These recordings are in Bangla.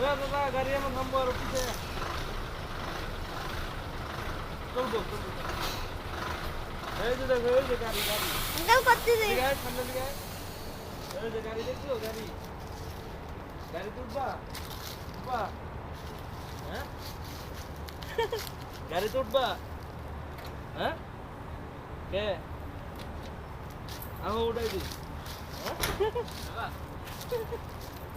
এ দাদা গাড়ি আমার নাম্বার পিছে চলবো চলবো এই যে দেখো এই যে গাড়ি গাড়ি আঙ্কেল করতে দে দিকে আয়, সামনে দিকে আয়। এই যে গাড়ি দেখছ গাড়ি গাড়ি তুলবা তুলবা হ্যাঁ কে আমি উঠাই দিই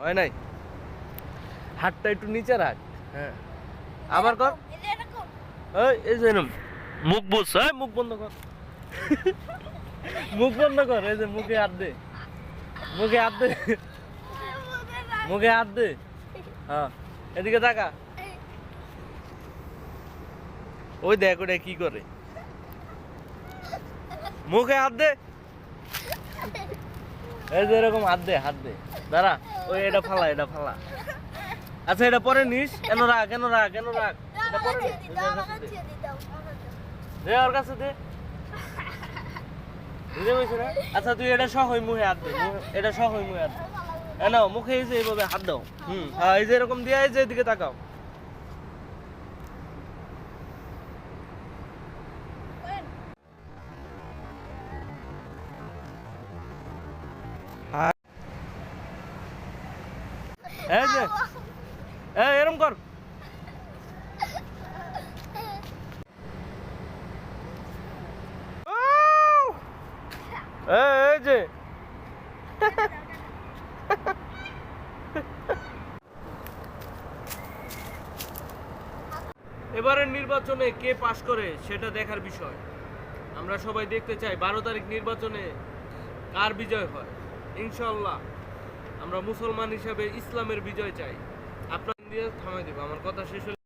হয় নাই? হাতটা একটু নিচে রাখ হ্যাঁ। আবার কর। এরকম এই যে মুখ বুঝ হ্যাঁ মুখ বন্ধ কর। মুখ বন্ধ কর এই যে মুখে হাত দে। মুখে হাত দে। মুখে হাত দে। হ্যাঁ এদিকে তাকা। ওই দেখ ওটা কি করে। মুখে হাত দে। এই যে এরকম হাত দে হাত দে। দাঁড়া ওই এটা ফালা এটা ফালা। আচ্ছা এটা পরে নিস। কেন রাখ কেন রাখ কেন রাখ এটা পরে ওর কাছে দে। দে ওর কাছে দে। বুঝতে পারছি না? আচ্ছা তুই এটা সহই মুহে হাত দে এটা সহই মুহে হাত দে। নাও মুখে এই যে এইভাবে হাত দাও। হুম হ্যাঁ এই যে এরকম দিয়ে এই যে এদিকে তাকাও। যে, এই এরকম কর। এবারের নির্বাচনে কে পাশ করে সেটা দেখার বিষয়। আমরা সবাই দেখতে চাই বারো তারিখ নির্বাচনে কার বিজয় হয়। ইনশাল্লাহ আমরা মুসলমান হিসাবে ইসলামের বিজয় চাই। আপনার দিয়ে থামাই দেবো আমার কথা শেষ হলে